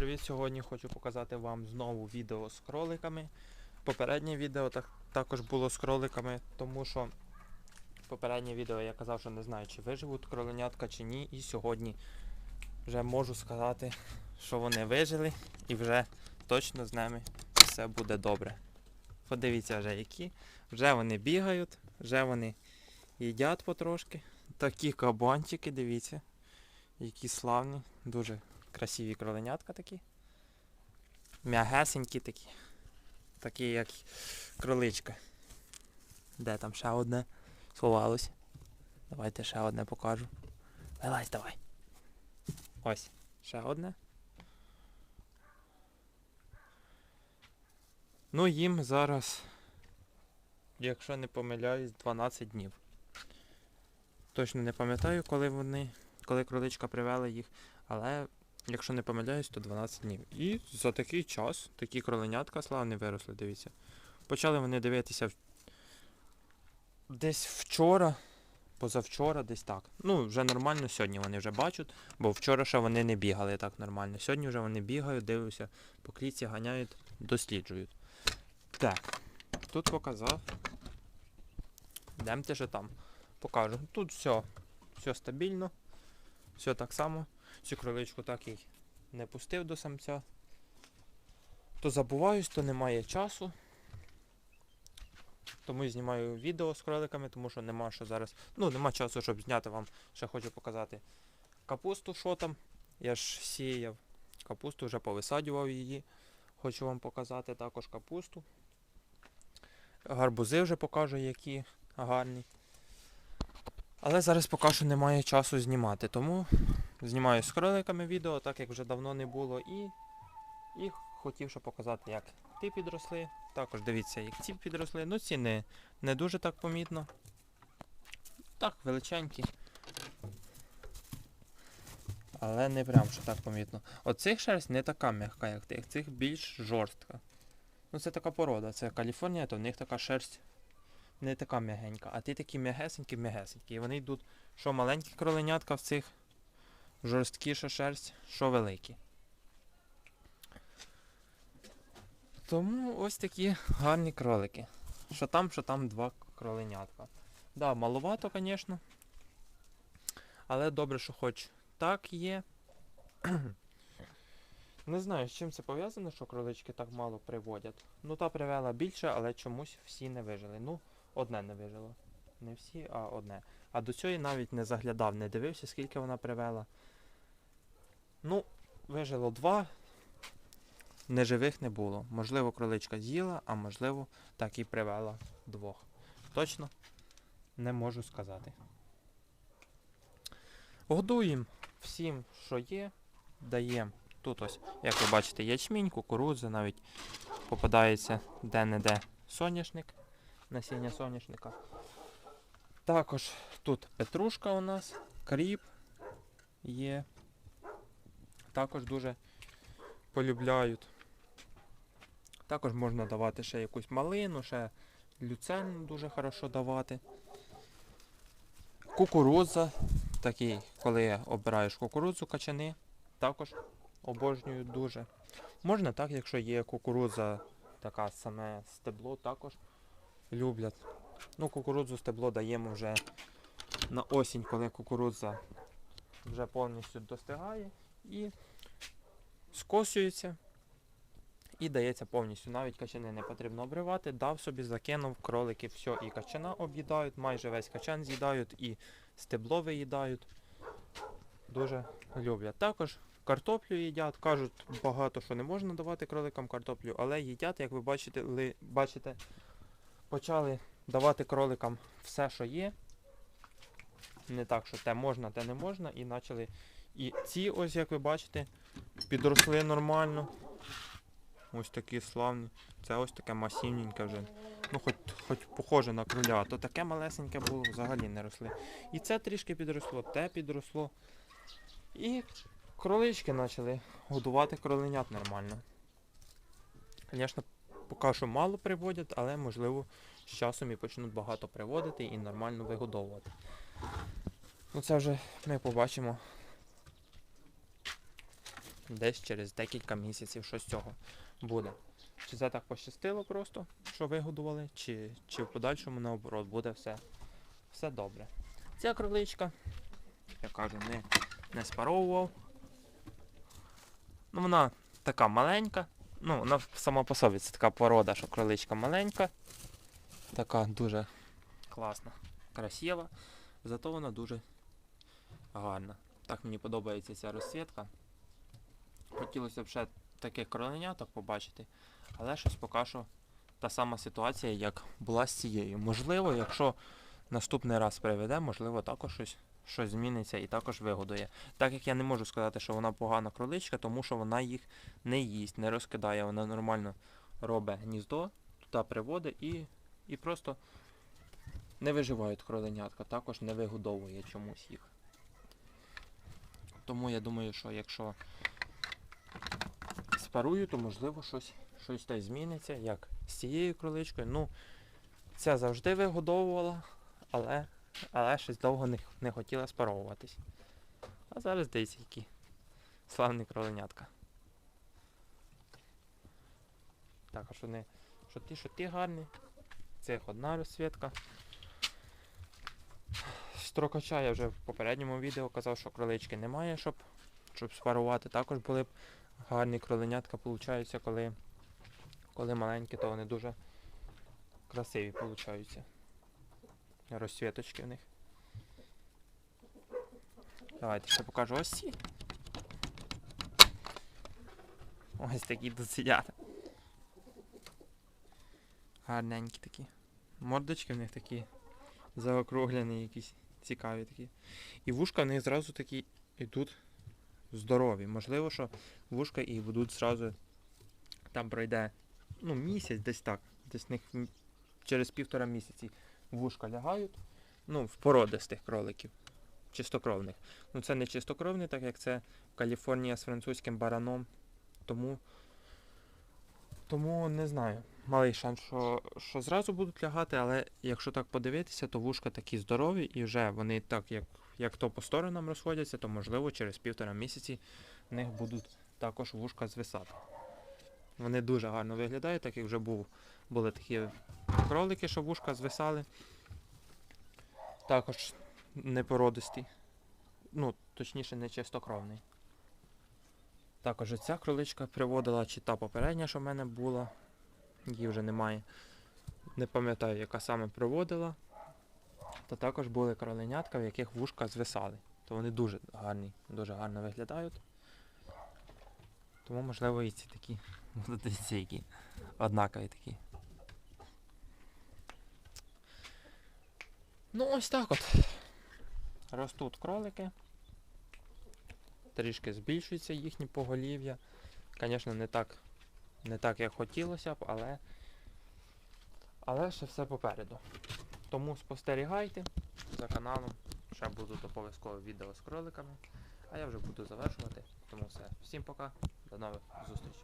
привіт! Сьогодні хочу показати вам знову відео з кроликами. Попереднє відео так, також було з кроликами, тому що попереднє відео я казав, що не знаю, чи виживуть кроленятка чи ні. І сьогодні вже можу сказати, що вони вижили і вже точно з ними все буде добре. Подивіться вже які. Вже вони бігають, вже вони їдять потрошки. Такі кабанчики, дивіться, які славні, дуже красиві кроленятка такі. М'ягесенькі такі. Такі, як кроличка. Де там ще одне сховалось? Давайте ще одне покажу. Вилазь давай. Ось, ще одне. Ну, їм зараз, якщо не помиляюсь, 12 днів. Точно не пам'ятаю, коли вони, коли кроличка привела їх, але якщо не помиляюсь, то 12 днів. І за такий час такі кроленятка славні виросли, дивіться. Почали вони дивитися десь вчора, позавчора, десь так. Ну, вже нормально сьогодні вони вже бачать, бо вчора ще вони не бігали так нормально. Сьогодні вже вони бігають, дивлюся, по клітці ганяють, досліджують. Так, тут показав. Йдемте же там. Покажу. Тут все, все стабільно, все так само. Цю кроличку так і не пустив до самця. То забуваюсь, то немає часу. Тому і знімаю відео з кроликами, тому що нема що зараз. Ну, нема часу, щоб зняти вам. Ще хочу показати капусту, що там. Я ж сіяв капусту, вже повисаджував її. Хочу вам показати також капусту. Гарбузи вже покажу, які гарні. Але зараз поки що немає часу знімати, тому знімаю з кроликами відео, так як вже давно не було, і, і хотів ще показати, як ті підросли. Також дивіться, як ці підросли. Ну ці не, не дуже так помітно. Так, величенькі. Але не прям що так помітно. Оцих шерсть не така м'яка, як тих, цих більш жорстка. Ну це така порода, це Каліфорнія, то в них така шерсть не така м'ягенька, а ті такі м'ягесенькі, м'ягесенькі. І вони йдуть, що маленькі кроленятка в цих жорсткіша шерсть, що великі. Тому ось такі гарні кролики. Що там, що там два кроленятка. Да, маловато, звісно. Але добре, що хоч так є. Не знаю, з чим це пов'язано, що кролички так мало приводять. Ну та привела більше, але чомусь всі не вижили. Ну, одне не вижило. Не всі, а одне. А до цього навіть не заглядав, не дивився, скільки вона привела. Ну, вижило два. Неживих не було. Можливо, кроличка з'їла, а можливо, так і привела двох. Точно не можу сказати. Годуємо всім, що є, даємо. Тут ось, як ви бачите, ячмінь, кукурудза, навіть попадається де-не-де соняшник, насіння соняшника. Також тут петрушка у нас, кріп є. Також дуже полюбляють. Також можна давати ще якусь малину, ще люцерну дуже хорошо давати. Кукурудза, такий, коли обираєш кукурудзу качани, також обожнюю дуже. Можна так, якщо є кукурудза, така саме стебло, також люблять. Ну, кукурудзу стебло даємо вже на осінь, коли кукурудза вже повністю достигає і скосюється і дається повністю. Навіть качани не потрібно обривати, дав собі, закинув, кролики, все, і качана об'їдають, майже весь качан з'їдають, і стебло виїдають. Дуже люблять. Також картоплю їдять, кажуть багато, що не можна давати кроликам картоплю, але їдять, як ви бачите, ли, бачите, почали давати кроликам все, що є. Не так, що те можна, те не можна, і почали. І ці, ось, як ви бачите, підросли нормально. Ось такі славні. Це ось таке масивненьке вже. Ну, хоч, хоч похоже на кроля, то таке малесеньке було, взагалі не росли. І це трішки підросло, те підросло. І кролички почали годувати кроленят нормально. Звісно, поки що мало приводять, але можливо з часом і почнуть багато приводити і нормально вигодовувати. Ну це вже ми побачимо десь через декілька місяців що з цього буде. Чи це так пощастило просто, що вигодували, чи, чи в подальшому наоборот буде все, все добре. Ця кроличка, я кажу, не, не спаровував. Ну, вона така маленька. Ну, вона сама по собі це така порода, що кроличка маленька. Така дуже класна, красива. Зато вона дуже гарна. Так мені подобається ця розсвітка. Хотілося б ще таких кроленяток побачити, але щось поки що та сама ситуація, як була з цією. Можливо, якщо наступний раз приведе, можливо, також щось, щось зміниться і також вигодує. Так як я не можу сказати, що вона погана кроличка, тому що вона їх не їсть, не розкидає, вона нормально робить гніздо, туди приводить і, і просто не виживають кроленятка, також не вигодовує чомусь їх. Тому я думаю, що якщо спарую, то можливо щось, щось та зміниться, як з цією кроличкою. Ну, ця завжди вигодовувала, але, але щось довго не, не хотіла спаровуватись. А зараз дивіться, які славні кроленятка. Так, а що не. Що ті, що ті гарні. Цих одна розсвітка. Строкача я вже в попередньому відео казав, що кролички немає, щоб, щоб спарувати. Також були б гарні кроленятка, получаються, коли, коли маленькі, то вони дуже красиві получаються. Розсвіточки в них. Давайте ще покажу ось ці. Ось такі тут сидять. Гарненькі такі. Мордочки в них такі заокруглені, якісь цікаві такі. І вушка в них зразу такі йдуть здорові. Можливо, що вушка і будуть зразу там пройде ну, місяць, десь так. Десь в них через півтора місяці вушка лягають. Ну, в породистих кроликів. Чистокровних. Ну це не чистокровний, так як це Каліфорнія з французьким бараном. Тому. Тому не знаю. Малий шанс, що, що зразу будуть лягати, але якщо так подивитися, то вушка такі здорові і вже вони так, як, як то по сторонам розходяться, то можливо через півтора місяці в них будуть також вушка звисати. Вони дуже гарно виглядають, так як вже був, були такі кролики, що вушка звисали. Також непородисті. Ну, точніше, не чистокровний. Також ця кроличка приводила, чи та попередня, що в мене була. Її вже немає. Не пам'ятаю, яка саме приводила. Та також були кроленятка, в яких вушка звисали. То вони дуже гарні, дуже гарно виглядають. Тому, можливо, і ці такі ці які однакові такі. Ну, ось так от. Ростуть кролики. Трішки збільшується їхнє поголів'я. Звісно, не так, не так, як хотілося б, але, але ще все попереду. Тому спостерігайте за каналом. Ще будуть обов'язково відео з кроликами. А я вже буду завершувати. Тому все. Всім пока, до нових зустрічей.